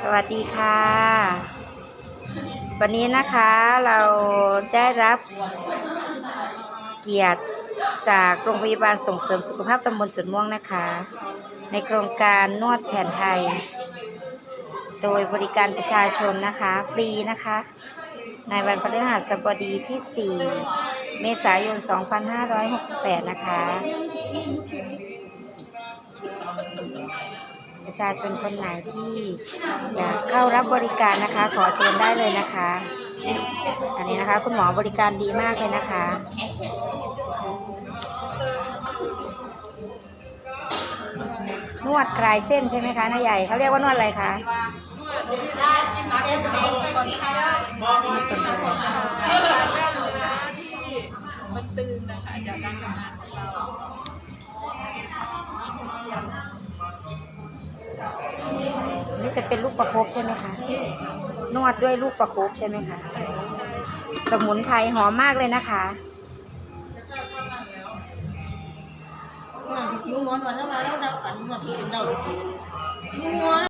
สวัสดีค่ะ วันนี้นะคะเราได้รับเกียรติจากโรงพยาบาลส่งเสริมสุขภาพตำบลจุดม่วงนะคะ ในโครงการนวดแผนไทย โดยบริการประชาชนนะคะ ฟรีนะคะ ในวันพฤหัสบดีที่ 4 เมษายน 2568 นะคะ ประชาชนคนไหนที่อยากเข้ารับบริการนะคะ ขอเชิญได้เลยนะคะ อันนี้นะคะคุณหมอบริการดีมากเลยนะคะนวดคลายเส้นใช่ไหมคะนายใหญ่เขาเรียกว่านวดอะไรคะมันตึงนะคะจากการทำงานของเรา นี่จะเป็นลูกประคบใช่ไหมคะ นวดด้วยลูกประคบใช่ไหมคะ สมุนไพรหอมมากเลยนะคะ ngon thì chiếu ngon mà nó vào đâu đâu cảnh mà thì xin đầu thì chiếu ngon